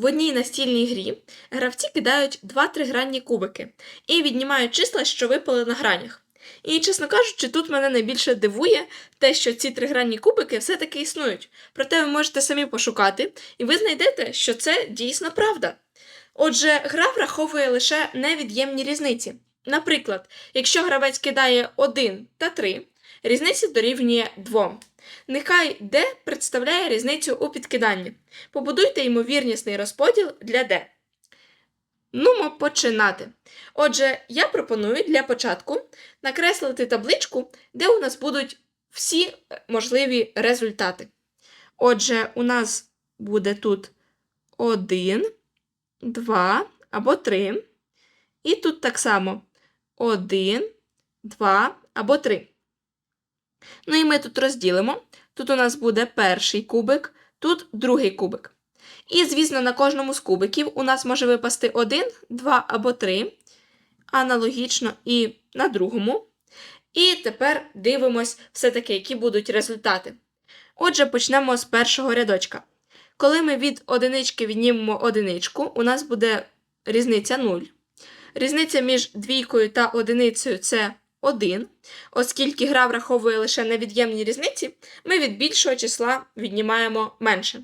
В одній настільній грі гравці кидають два тригранні кубики і віднімають числа, що випали на гранях. І, чесно кажучи, тут мене найбільше дивує те, що ці тригранні кубики все-таки існують. Проте ви можете самі пошукати, і ви знайдете, що це дійсно правда. Отже, гра враховує лише невід'ємні різниці. Наприклад, якщо гравець кидає 1 та 3, різниця дорівнює 2. Нехай D представляє різницю у підкиданні. Побудуйте ймовірнісний розподіл для D. Нумо починати. Отже, я пропоную для початку накреслити табличку, де у нас будуть всі е, можливі результати. Отже, у нас буде тут 1, 2 або 3. І тут так само 1, 2 або 3. Ну і ми тут розділимо. Тут у нас буде перший кубик, тут другий кубик. І, звісно, на кожному з кубиків у нас може випасти 1, 2 або 3. Аналогічно і на другому. І тепер дивимось все-таки, які будуть результати. Отже, почнемо з першого рядочка. Коли ми від одинички віднімемо одиничку, у нас буде різниця 0. Різниця між двійкою та одиницею це 1. Оскільки гра враховує лише невід'ємні різниці, ми від більшого числа віднімаємо менше.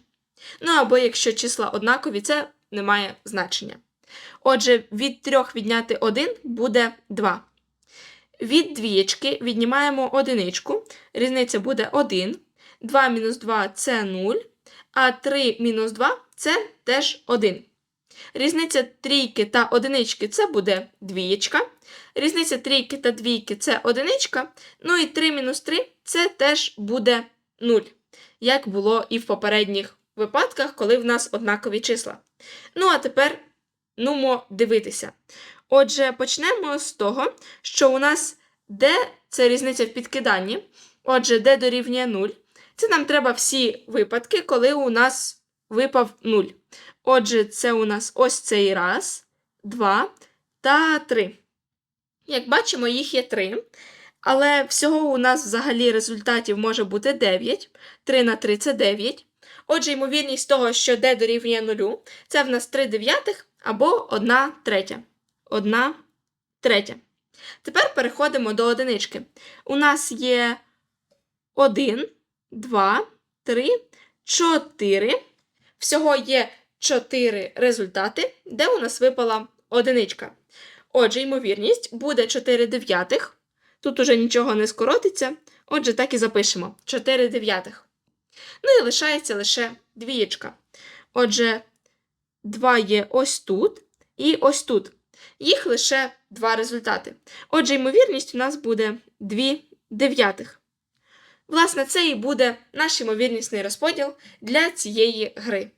Ну або якщо числа однакові, це не має значення. Отже, від 3 відняти 1 буде 2. Від двієчки віднімаємо одиничку, різниця буде 1. 2 мінус 2 це 0, а 3 мінус 2 це теж 1. Різниця трійки та одинички це буде двієчка. Різниця трійки та двійки це одиничка. Ну і 3 мінус 3 це теж буде 0, як було і в попередніх випадках, коли в нас однакові числа. Ну, а тепер нумо дивитися. Отже, почнемо з того, що у нас d це різниця в підкиданні. Отже, d дорівнює 0. Це нам треба всі випадки, коли у нас випав 0. Отже, це у нас ось цей раз, 2 та 3. Як бачимо, їх є 3. Але всього у нас взагалі результатів може бути 9. 3 на 3 це 9. Отже, ймовірність того, що d дорівнює 0, це в нас 3 дев'ятих або 1 третя. 1 третя. Тепер переходимо до одинички. У нас є 1, 2, 3, 4. Всього є 4 результати, де у нас випала одиничка. Отже, ймовірність буде 4 дев'ятих. Тут уже нічого не скоротиться. Отже, так і запишемо 4 дев'ятих. Ну і лишається лише двієчка. Отже, 2 є ось тут і ось тут. Їх лише два результати. Отже, ймовірність у нас буде 2 дев'ятих. Власне, це і буде наш ймовірнісний розподіл для цієї гри.